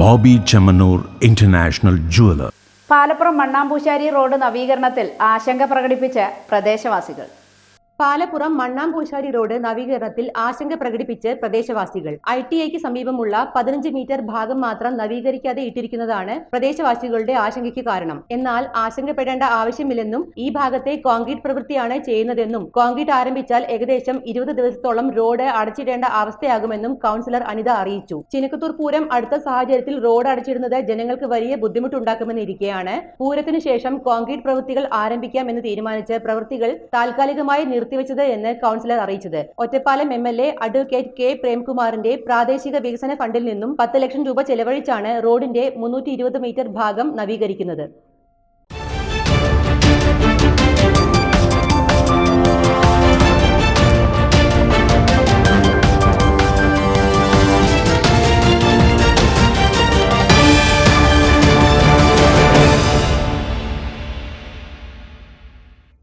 Boby Chemmanur international jeweller. Palappuram മണ്ണാമ്പൂശാരി road നവീകരണത്തിൽ ആശങ്ക പ്രകടിപ്പിച്ച് പ്രദേശവാസികൾ. പാലപ്പുറം മണ്ണാംപൂശാരി റോഡ് നവീകരണത്തിൽ ആശങ്ക പ്രകടിപ്പിച്ച് പ്രദേശവാസികൾ. ഐ ടി ഐക്ക് സമീപമുള്ള പതിനഞ്ച് മീറ്റർ ഭാഗം മാത്രം നവീകരിക്കാതെ ഇട്ടിരിക്കുന്നതാണ് പ്രദേശവാസികളുടെ ആശങ്കയ്ക്ക് കാരണം. എന്നാൽ ആശങ്കപ്പെടേണ്ട ആവശ്യമില്ലെന്നും ഈ ഭാഗത്തെ കോൺക്രീറ്റ് പ്രവൃത്തിയാണ് ചെയ്യുന്നതെന്നും കോൺക്രീറ്റ് ആരംഭിച്ചാൽ ഏകദേശം ഇരുപത് ദിവസത്തോളം റോഡ് അടച്ചിടേണ്ട അവസ്ഥയാകുമെന്നും കൗൺസിലർ അനിത അറിയിച്ചു. ചിനക്കത്തൂർ പൂരം അടുത്ത സാഹചര്യത്തിൽ റോഡ് അടച്ചിടുന്നത് ജനങ്ങൾക്ക് വലിയ ബുദ്ധിമുട്ടുണ്ടാക്കുമെന്നിരിക്കെയാണ്. പൂരത്തിനു ശേഷം കോൺക്രീറ്റ് പ്രവൃത്തികൾ ആരംഭിക്കാമെന്ന് തീരുമാനിച്ച് പ്രവൃത്തികൾ താൽക്കാലികമായി നിർത്തിവെച്ചത് എന്ന് കൗൺസിലർ അറിയിച്ചത്. Ottapalam M L A advocate K പ്രേംകുമാറിന്റെ പ്രാദേശിക വികസന ഫണ്ടിൽ നിന്നും പത്ത് ലക്ഷം രൂപ ചെലവഴിച്ചാണ് റോഡിന്റെ മുന്നൂറ്റി മീറ്റർ ഭാഗം നവീകരിക്കുന്നത്.